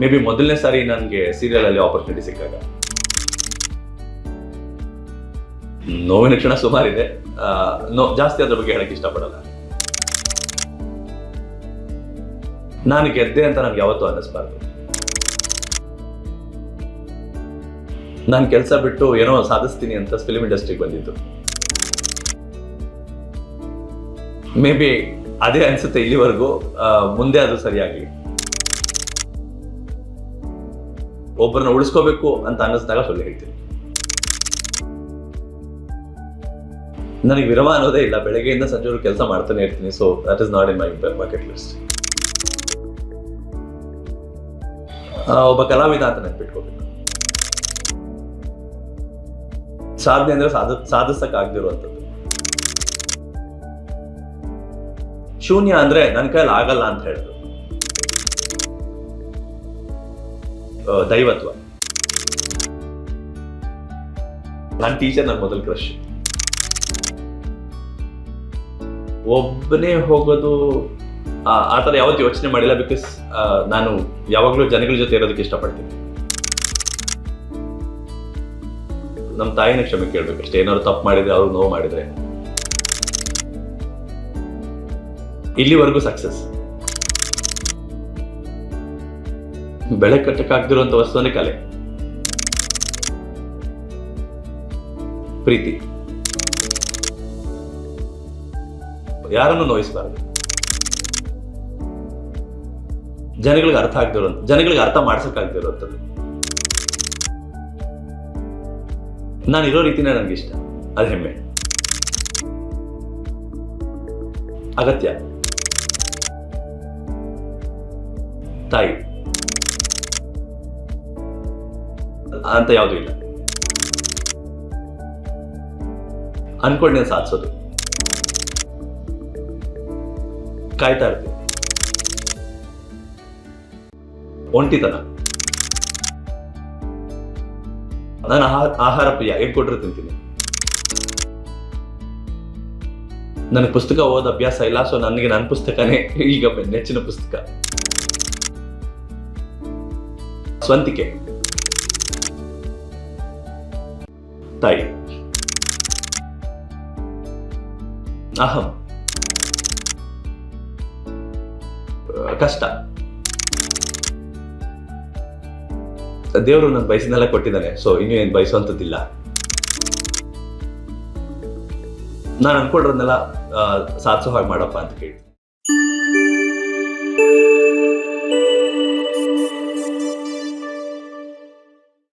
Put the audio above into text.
May be ಮೊದಲನೇ ಸಾರಿ ನನಗೆ serial ಅಲ್ಲಿ ಆಪರ್ಚುನಿಟಿ ಸಿಕ್ಕಾಗ. ನೋವಿನ ಕ್ಷಣ ಸುಮಾರಿದೆ. ನೋ, ಜಾಸ್ತಿ ಅದ್ರ ಬಗ್ಗೆ ಹೇಳಕ್ಕೆ ಇಷ್ಟಪಡಲ್ಲ. ನಾನು ಗೆದ್ದೆ ಅಂತ ನನ್ಗೆ ಯಾವತ್ತೂ ಅನ್ನಿಸ್ಬಾರ್ದು. ನಾನು ಕೆಲಸ ಬಿಟ್ಟು ಏನೋ ಸಾಧಿಸ್ತೀನಿ ಅಂತ ಫಿಲ್ಮ್ ಇಂಡಸ್ಟ್ರಿಗೆ ಬಂದಿದ್ದು. ಮೇ ಬಿ ಅದೇ ಅನ್ಸುತ್ತೆ ಇಲ್ಲಿವರೆಗೂ. ಮುಂದೆ ಅದು ಸರಿಯಾಗಿ. ಒಬ್ಬರನ್ನ ಉಳಿಸ್ಕೋಬೇಕು ಅಂತ ಅನ್ನಿಸಿದಾಗ ಸುಳ್ಳು ಹೇಳ್ತೀನಿ. ನನಗೆ ವಿರಮ ಅನ್ನೋದೇ ಇಲ್ಲ. ಬೆಳಗ್ಗೆಯಿಂದ ಸಂಜೆವರೆಗೂ ಕೆಲಸ ಮಾಡ್ತಾನೆ ಇರ್ತೀನಿ. So that is not in my bucket list ಒಬ್ಬ ಕಲಾವಿದ ಅಂತ ನೆನ್ಪಿಟ್ಕೋಬೇಕು. ಸಾಧನೆ ಅಂದ್ರೆ ಸಾಧ ಸಾಧಿಸಕ್ ಆಗ್ದಿರುವಂಥದ್ದು ಶೂನ್ಯ ಅಂದ್ರೆ ನನ್ನ ಕೈಯಲ್ಲಿ ಆಗಲ್ಲ ಅಂತ ಹೇಳೋದು ದೈವತ್ವ. ನನ್ನ ಟೀಚರ್ ನನ್ನ ಮೊದಲ ಕ್ರಶ್ ಒಬ್ಬನೇ ಹೋಗೋದು, ಆ- ಥರ ಯಾವತ್ತು ಯೋಚನೆ ಮಾಡಿಲ್ಲ ಬಿಕಾಸ್ ನಾನು ಯಾವಾಗಲೂ ಜನಗಳ ಜೊತೆ ಇರೋದಕ್ಕೆ ಇಷ್ಟಪಡ್ತೀನಿ. ನಮ್ಮ ತಾಯಿನ ಕ್ಷಮೆ ಕೇಳಬೇಕು ಅಷ್ಟೇ ಏನಾದ್ರು ತಪ್ಪು ಮಾಡಿದ್ರೆ ಅವ್ರು ನೋವು ಮಾಡಿದ್ರೆ. ಇಲ್ಲಿವರೆಗೂ ಸಕ್ಸಸ್ ಬೆಳೆ ಕಟ್ಟಕ್ಕಾಗ್ದಿರುವಂಥ ವಸ್ತುವನ್ನೇ ಕಲೆ. ಪ್ರೀತಿ. ಯಾರನ್ನು ನೋಯಿಸಬಾರದು? ಜನಗಳಿಗೆ ಅರ್ಥ ಆಗ್ದಿರೋ ಜನಗಳಿಗೆ ಅರ್ಥ ಮಾಡ್ಸಕ್ಕಾಗ್ದಿರೋಂಥದ್ದು ನಾನು ಇರೋ ರೀತಿನೇ ನನಗೆ ಇಷ್ಟ. ಅದು ಹೆಮ್ಮೆ. ಅಗತ್ಯ. ತಾಯಿ. ಅಂತ ಯಾವುದು ಇಲ್ಲ. ಅನ್ಕೊಂಡೆ ಸಾಧಿಸೋದು. ಕಾಯ್ತಾ ಇರ್ತೀನಿ. ಒಂಟಿತನ. ನಾನು ಆಹಾರ ಆಹಾರ ಪ್ರಿಯ ಹೇಗೆ ಕೊಟ್ಟರು ತಿಂತೀನಿ. ನನಗೆ ಪುಸ್ತಕ ಓದ ಅಭ್ಯಾಸ ಇಲ್ಲ ಸೊ ನನಗೆ ನನ್ನ ಪುಸ್ತಕನೇ ಈಗ ನೆಚ್ಚಿನ ಪುಸ್ತಕ. ಸ್ವಂತಿಕೆ. ತಾಯಿ ಅಹಂ. ಕಷ್ಟ. ದೇವರು ನನ್ನ ಬಯಸಿನೆಲ್ಲ ಕೊಟ್ಟಿದ್ದಾನೆ. ಸೊ ಇನ್ನೂ ಏನು ಬಯಸುವಂಥದ್ದಿಲ್ಲ. ನಾನು ಅನ್ಕೊಂಡ್ರನ್ನೆಲ್ಲ ಸಾಧಿಸೋ ಹಾಗೆ ಮಾಡಪ್ಪ ಅಂತ ಕೇಳಿ.